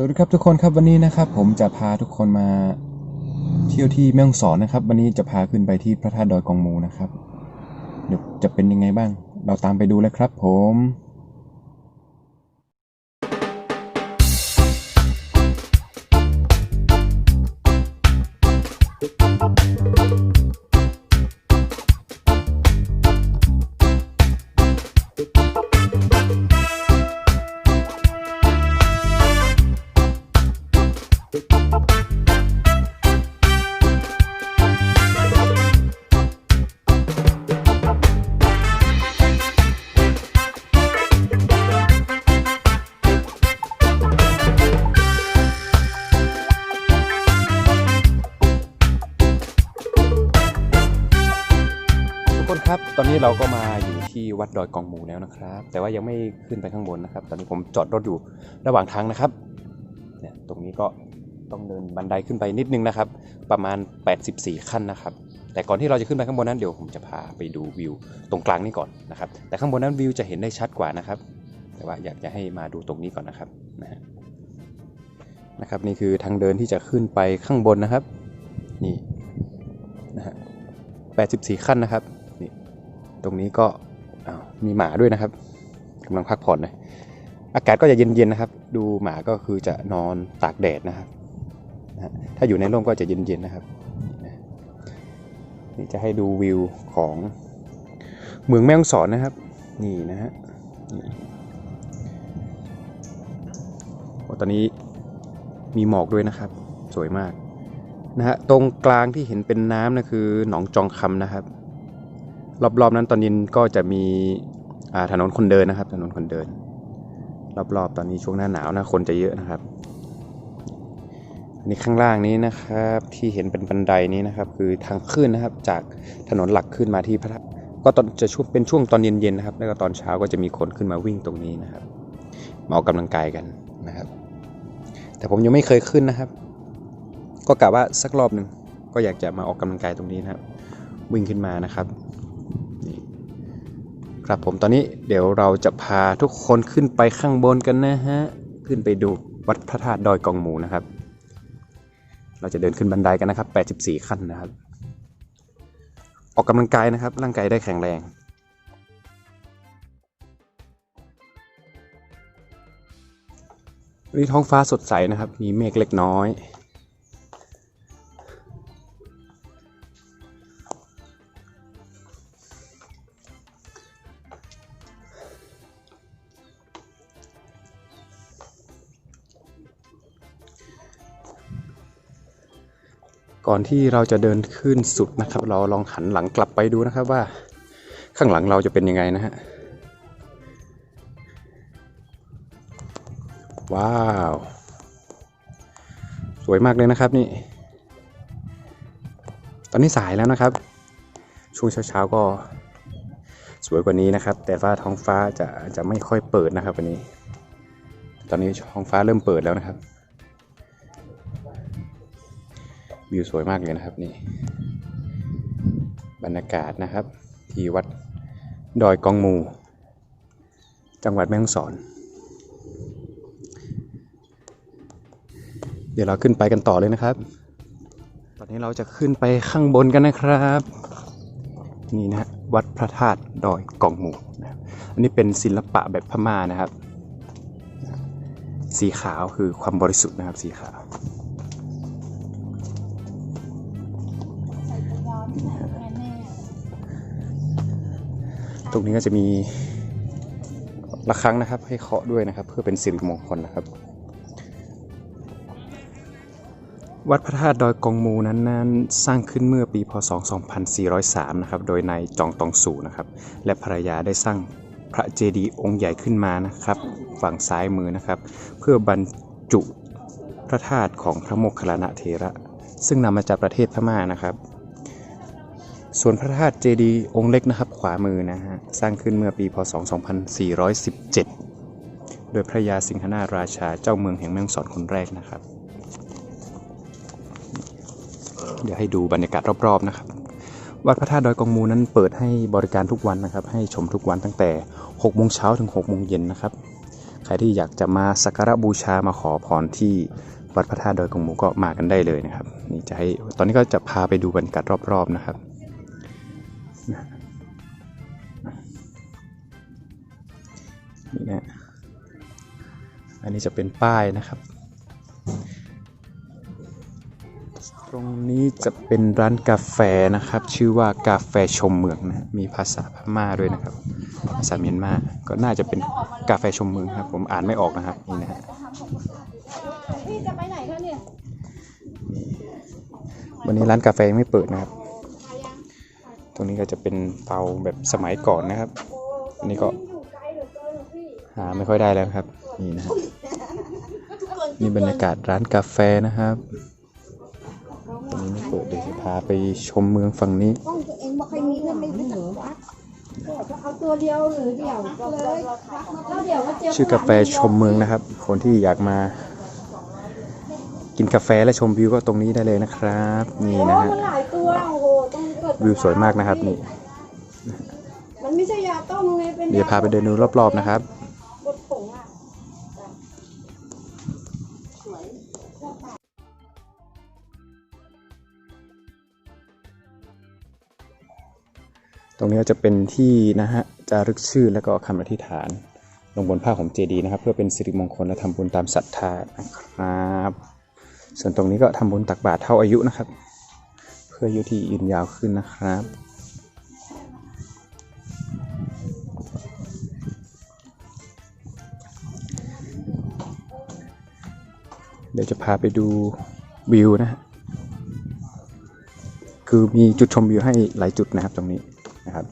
สวัสดีครับทุกคนครับวันนี้นะครับผมจะพาทุกคนมาเที่ยวที่แม่ฮ่องสอนนะครับ วันนี้จะพาขึ้นไปที่พระธาตุดอยกองมูนะครับ เดี๋ยวจะเป็นยังไงบ้าง เราตามไปดูเลยครับผม ครับ ตอนนี้เราก็มาอยู่ที่วัดดอยกองหมูแล้วนะครับ แต่ว่ายังไม่ขึ้นไปข้างบนนะครับ ตอนนี้ผมจอดรถอยู่ระหว่างทางนะครับ เนี่ย ตรงนี้ก็ต้องเดินบันไดขึ้นไปนิดนึงนะครับ ประมาณ 84 ขั้นนะครับ แต่ก่อนที่เราจะขึ้นไปข้างบนนั้นเดี๋ยวผมจะพาไปดูวิวตรงกลางนี่ก่อนนะครับ แต่ข้างบนนั้นวิวจะเห็นได้ชัดกว่านะครับ แต่ว่าอยากจะให้มาดูตรงนี้ก่อนนะครับนะฮะนะครับนี่คือทางเดินที่จะขึ้นไปข้างบนนะครับ นี่นะฮะ84 ขั้นนะครับ ตรงนี้ก็มีหมาด้วยนะครับกำลังพักผ่อนนะอากาศก็จะเย็นๆนะครับ ดูหมาก็คือจะนอนตากแดดนะครับนะฮะถ้าอยู่ในร่มก็จะเย็นๆนะครับนี่จะให้ดูวิวของเมืองแม่ฮ่องสอนนะครับ นี่นะฮะตอนนี้มีหมอกด้วยนะครับ สวยมากนะฮะตรงกลางที่เห็นเป็นน้ำนะคือหนองจองคำนะครับ รอบๆนั้นตอนเย็นก็จะมีถนนคนเดินนะครับ ถนนคนเดิน รอบๆตอนนี้ช่วงหน้าหนาวนะคนจะเยอะนะครับอันนี้ข้างล่างนี้นะครับที่เห็นเป็นบันไดนี้นะครับ คือทางขึ้นนะครับจากถนนหลักขึ้นมาที่พระก็ตอนจะช่วงเป็นช่วงตอนเย็นๆนะครับ แล้วก็ตอนเช้าก็จะมีคนขึ้นมาวิ่งตรงนี้นะครับมาออกกำลังกายกันนะครับ แต่ผมยังไม่เคยขึ้นนะครับ ก็กะว่าสักรอบหนึ่งก็อยากจะมาออกกำลังกายตรงนี้นะครับ วิ่งขึ้นมานะครับ ครับผมตอนนี้เดี๋ยวเราจะพาทุกคนขึ้นไปข้างบนกันนะฮะ ขึ้นไปดูวัดพระธาตุดอยกองหมูนะครับ เราจะเดินขึ้นบันไดกันนะครับ 84 ขั้นนะครับ ออกกำลังกายนะครับ ร่างกายได้แข็งแรงวันนี้ท้องฟ้าสดใสนะครับ มีเมฆเล็กน้อย ก่อนที่เราจะเดินขึ้นสุดนะครับ เราลองหันหลังกลับไปดูนะครับว่า ข้างหลังเราจะเป็นยังไงนะฮะว้าว สวยมากเลยนะครับนี่ ตอนนี้สายแล้วนะครับ ช่วงเช้าๆก็สวยกว่านี้นะครับ แต่ว่าท้องฟ้าจะจะไม่ค่อยเปิดนะครับวันนี้ ตอนนี้ท้องฟ้าเริ่มเปิดแล้วนะครับ วิวสวยมากเลยนะครับนี่ บรรยากาศนะครับ ที่วัดดอยกองมู จังหวัดแม่ฮ่องสอน เดี๋ยวเราขึ้นไปกันต่อเลยนะครับ ตอนนี้เราจะขึ้นไปข้างบนกันนะครับ นี่นะวัดพระธาตุดอยกองมูนะอันนี้เป็นศิลปะแบบพม่านะครับ สีขาวคือความบริสุทธิ์นะครับสีขาว ตรงนี้ก็จะมีระฆังนะครับ ให้เคาะด้วยนะครับ เพื่อเป็นสิริมงคลนะครับ วัดพระธาตุดอยกองมูนั้นนั้นสร้างขึ้นเมื่อปีพศ 2403 นะครับ โดยนายจองตองสูนะครับ และภรรยาได้สร้างพระเจดีย์องค์ใหญ่ขึ้นมานะครับ ฝั่งซ้ายมือนะครับ เพื่อบรรจุพระธาตุของพระโมคคัลลานะเถระ ซึ่งนำมาจากประเทศพม่านะครับ ส่วนพระธาตุเจดีย์องค์เล็กนะครับขวามือนะฮะ สร้างขึ้นเมื่อปีพศ 2417 โดยพระยาสิงหนาราชาเจ้าเมืองแห่งแม่ฮ่องสอนคนแรกนะครับ เดี๋ยวให้ดูบรรยากาศรอบๆนะครับ วัดพระธาตุดอยกองมูนั้นเปิดให้บริการทุกวันนะครับ ให้ชมทุกวันตั้งแต่6โมงเช้าถึง6โมงเย็นนะครับ ใครที่อยากจะมาสักการะบูชามาขอพรที่วัดพระธาตุดอยกงมูก็มากันได้เลยนะครับ นี่จะให้ตอนนี้ก็จะพาไปดูบรรยากาศรอบๆนะครับ นี่นะอันนี้จะเป็นป้ายนะครับ ตรงนี้จะเป็นร้านกาแฟนะครับ ชื่อว่ากาแฟชมเมืองนะ มีภาษาพม่าด้วยนะครับ ภาษาเมียนมาก็น่าจะเป็นกาแฟชมเมืองครับ ผมอ่านไม่ออกนะครับนี่นะฮะพี่จะไปไหนคะเนี่ย วันนี้ร้านกาแฟยังไม่เปิดนะครับ ตรงนี้ก็จะเป็นเตาแบบสมัยก่อนนะครับ อันนี้ก็ หาไม่ค่อยได้แล้วครับ นี่นะฮะนี่บรรยากาศร้านกาแฟนะครับตรงนี้ไม่เปิดเดี๋ยวจะพาไปชมเมืองฝั่งนี้ห้องตัวเองบอกใครมีเงินไม่ไม่ถึงวัดจะเอาตัวเดียวหรือเดี่ยวเลยแล้วเดี๋ยวมาเจอชื่อกาแฟชมเมืองนะครับ คนที่อยากมา กินกาแฟและชมวิวก็ตรงนี้ได้เลยนะครับ นี่โอ้นะฮะมันหลายตัวโอ้โหต้องเกิดวิวสวยมากนะครับนี่มันไม่ใช่ยาต้มไงเป็นเดี๋ยวพาไปเดินดูรอบๆนะครับ รงนี้ก็จะเป็นที่นะฮะจารึกชื่อและก็คำอธิษฐาน ลงบนผ้าของเจดีนะครับ เพื่อเป็นสิริมงคลและทำบุญตามศรัทธานะครับ ส่วนตรงนี้ก็ทำบุญตักบาตรเท่าอายุนะครับ เพื่ออายุที่ยืนยาวขึ้นนะครับเดี๋ยวจะพาไปดูวิวนะฮะคือมีจุดชมวิวให้หลายจุดนะครับตรงนี้ นะครับ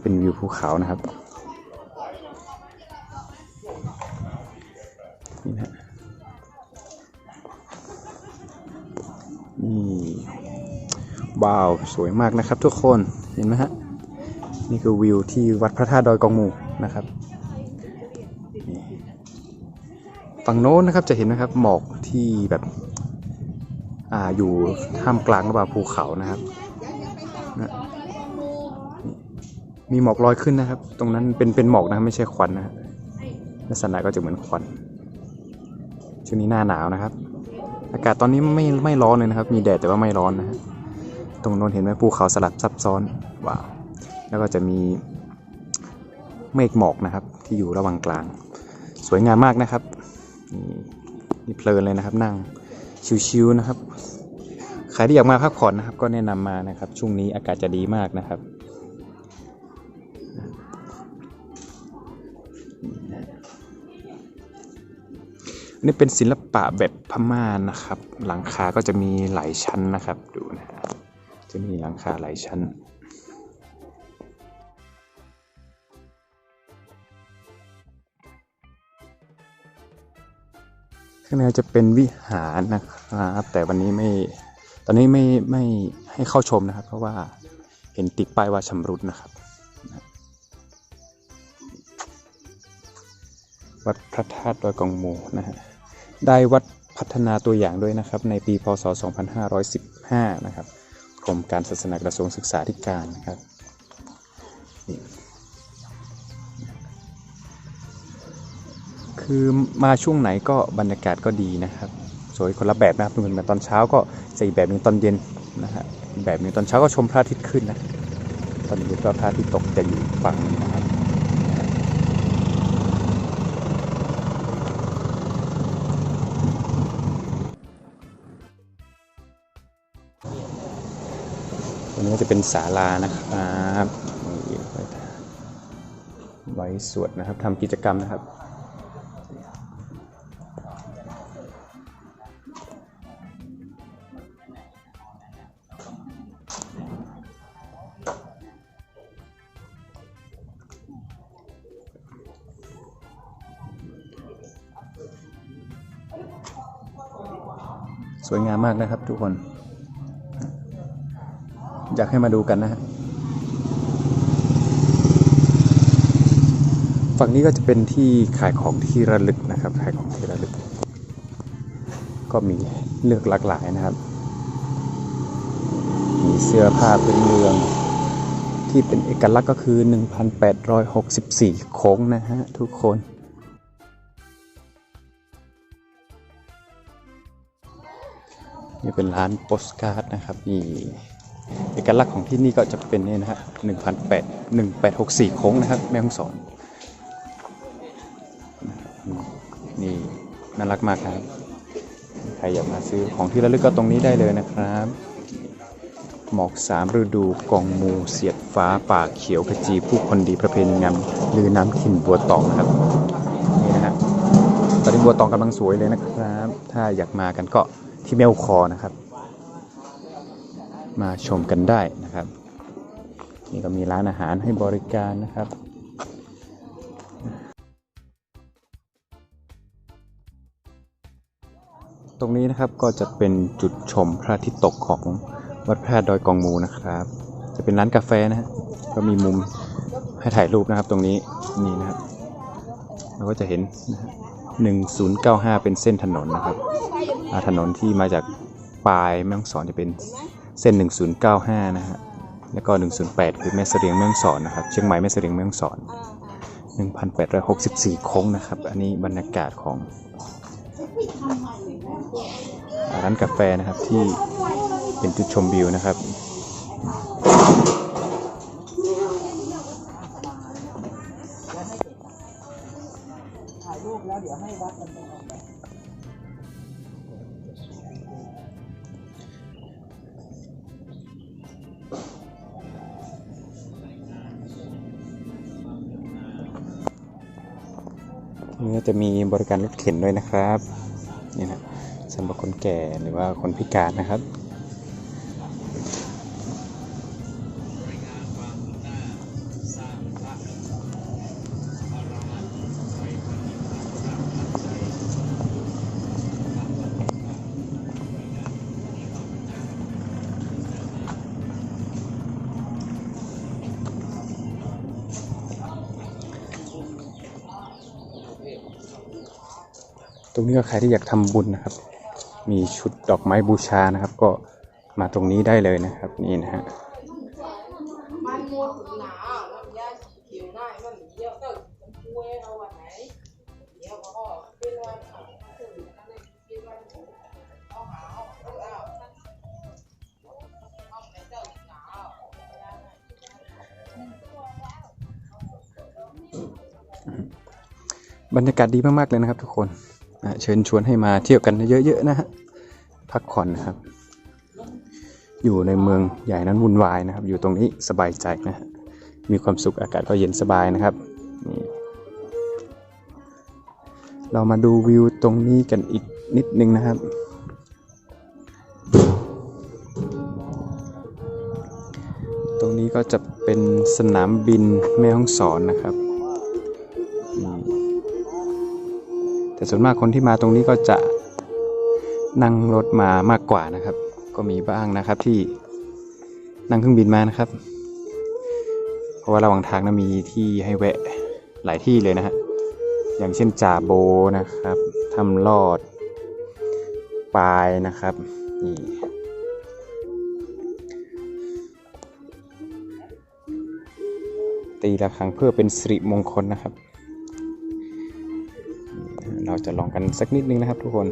เป็นวิวภูเขานะครับนี่นะฮะนี่ว้าว สวยมากนะครับทุกคนเห็นไหมฮะ นี่คือวิวที่วัดพระธาตุดอยกองหมูนะครับฝั่งโน้นนะครับจะเห็นนะครับหมอกที่แบบ อ่าอยู่ท่ามกลางระหว่างภูเขานะครับนะมีหมอกลอยขึ้นนะครับ ตรงนั้นเป็นเป็นหมอกนะไม่ใช่ควันนะลักษณะก็จะเหมือนควันช่วงนี้หน้าหนาวนะครับ อากาศตอนนี้ไม่ไม่ร้อนเลยนะครับ มีแดดแต่ว่าไม่ร้อนนะฮะตรงโน้นเห็นไหมภูเขาสลับซับซ้อนว้าวแล้วก็จะมีเมฆหมอกนะครับ ที่อยู่ระหว่างกลาง สวยงามมากนะครับนี่นี่เพลินเลยนะครับนั่งชิวๆนะครับ ใครที่อยากมาพักผ่อนนะครับ ก็แนะนำมานะครับ ช่วงนี้อากาศจะดีมากนะครับนนี่เป็นศิลปะแบบพม่านะครับ หลังคาก็จะมีหลายชั้นนะครับ ดูนะฮะจะมีหลังคาหลายชั้นข้างในจะเป็นวิหารนะครับ แต่วันนี้ไม่ ตอนนี้ไม่ไม่ให้เข้าชมนะครับ เพราะว่าเห็นติดป้ายว่าชำรุดนะครับ วัดพระธาตุดอยกองมูนะฮะได้วัดพัฒนาตัวอย่างด้วยนะครับ ในปีพศ 2515 นะครับกรมการศาสนากระทรวงศึกษาธิการนะครับคือมาช่วงไหนก็บรรยากาศก็ดีนะครับ สวยคนละแบบนะครับเหมือนแบบตอนเช้าก็จะอีกแบบหนึ่งตอนเย็นนะฮะอีแบบหนึ่งตอนเช้าก็ชมพระอาทิตย์ขึ้นนะตอนเย็นก็พระอาทิตย์ตกจะอยู่ฝั่งนี้นะครับตรงนี้ก็จะเป็นศาลานะครับไว้สวดนะครับทำกิจกรรมนะครับ สวยงามมากนะครับทุกคน อยากให้มาดูกันนะฮะฝั่งนี้ก็จะเป็นที่ขายของที่ระลึกนะครับ ขายของที่ระลึก ก็มีเลือกหลากหลายนะครับ มีเสื้อผ้าเป็นเมือง ที่เป็นเอกลักษณ์ก็คือ 1,864 โค้งนะฮะทุกคน นี่เป็นร้านโปสการ์ดนะครับนี่เอกลักษณ์ของที่นี่ก็จะเป็นเนี่ยนะฮะ1,800 1864โค้งนะครับแม่ฮ่องสอนนี่น่ารักมากครับ ใครอยากมาซื้อของที่ระลึกก็ตรงนี้ได้เลยนะครับ หมอกสามฤดูกองมูเสียดฟ้าป่าเขียวขจีผู้คนดีประเพณีงามลือน้ำขินบัวตองนะครับนี่นะฮะตอนนี้บัวตองกำลังสวยเลยนะครับ ถ้าอยากมากันก็ ที่เมลคอนะครับ มาชมกันได้นะครับ นี่ก็มีร้านอาหารให้บริการนะครับตรงนี้นะครับก็จะเป็นจุดชมพระอาทิตย์ตกของวัดพระดอยกองมูนะครับ จะเป็นร้านกาแฟนะฮะก็มีมุมให้ถ่ายรูปนะครับตรงนี้นี่นะครับเราก็จะเห็นนะฮะ1095เก้าห้าเป็นเส้นถนนนะครับ ถนนที่มาจากปลายแม่ฮ่องสอนจะเป็นเส้น 1095 นะฮะ แล้วก็ 108 คือแม่เสรียงแม่ฮ่องสอนนะครับ เชียงใหม่แม่เสรียงแม่ฮ่องสอน 1864 โค้งนะครับ อันนี้บรรยากาศของร้านกาแฟนะครับที่เป็นจุดชมวิวนะครับ นี่ก็จะมีบริการรถเข็นด้วยนะครับนี่นะสำหรับคนแก่หรือว่าคนพิการนะครับ ตรงนี้ก็ใครที่อยากทำบุญนะครับ มีชุดดอกไม้บูชานะครับ ก็มาตรงนี้ได้เลยนะครับ นี่นะฮะบรรยากาศดีมาก ๆ เลยนะครับทุกคน เชิญชวนให้มาเที่ยวกันเยอะๆนะฮะพักผ่อนนะครับ อยู่ในเมืองใหญ่นั้นวุ่นวายนะครับ อยู่ตรงนี้สบายใจนะฮะมีความสุขอากาศก็เย็นสบายนะครับนี่เรามาดูวิวตรงนี้กันอีกนิดนึงนะครับ ตรงนี้ก็จะเป็นสนามบินแม่ฮ่องสอนนะครับ ส่วนมากคนที่มาตรงนี้ก็จะนั่งรถมามากกว่านะครับ ก็มีบ้างนะครับที่นั่งเครื่องบินมานะครับ เพราะว่าระหว่างทางนะมีที่ให้แวะหลายที่เลยนะฮะอย่างเช่นจ่าโบนะครับทำลอดปลายนะครับนี่ตีระฆังเพื่อเป็นสิริมงคลนะครับ เราจะลองกันสักนิดนึงนะครับทุกคน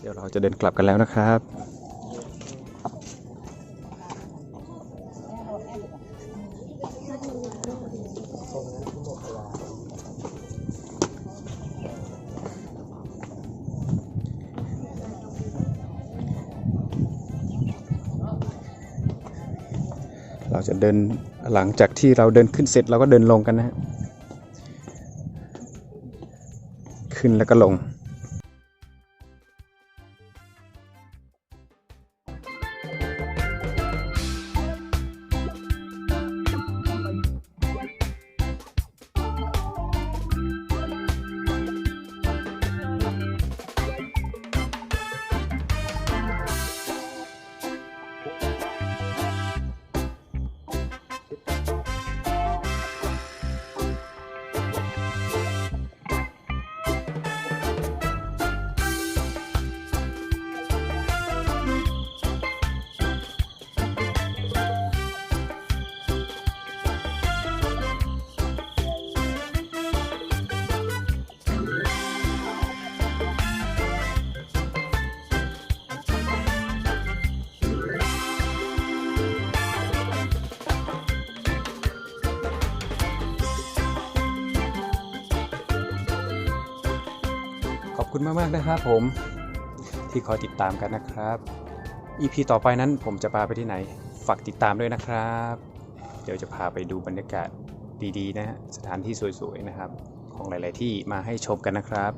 เดี๋ยวเราจะเดินกลับกันแล้วนะครับ เดินหลังจากที่เราเดินขึ้นเสร็จเราก็เดินลงกันนะฮะขึ้นแล้วก็ลง มากๆนะครับผมที่คอยติดตามกันนะครับ EP ต่อไปนั้นผมจะพาไปที่ไหน ฝากติดตามด้วยนะครับ เดี๋ยวจะพาไปดูบรรยากาศดีๆนะฮะสถานที่สวยๆนะครับ ของหลาย ๆ ที่มาให้ชมกันนะครับ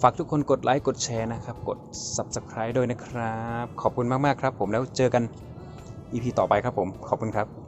ฝากทุกคนกดไลค์กดแชร์นะครับ กด Subscribe ด้วยนะครับ ขอบคุณมากๆครับ ผมแล้วเจอกัน EP ต่อไปครับผม ขอบคุณครับ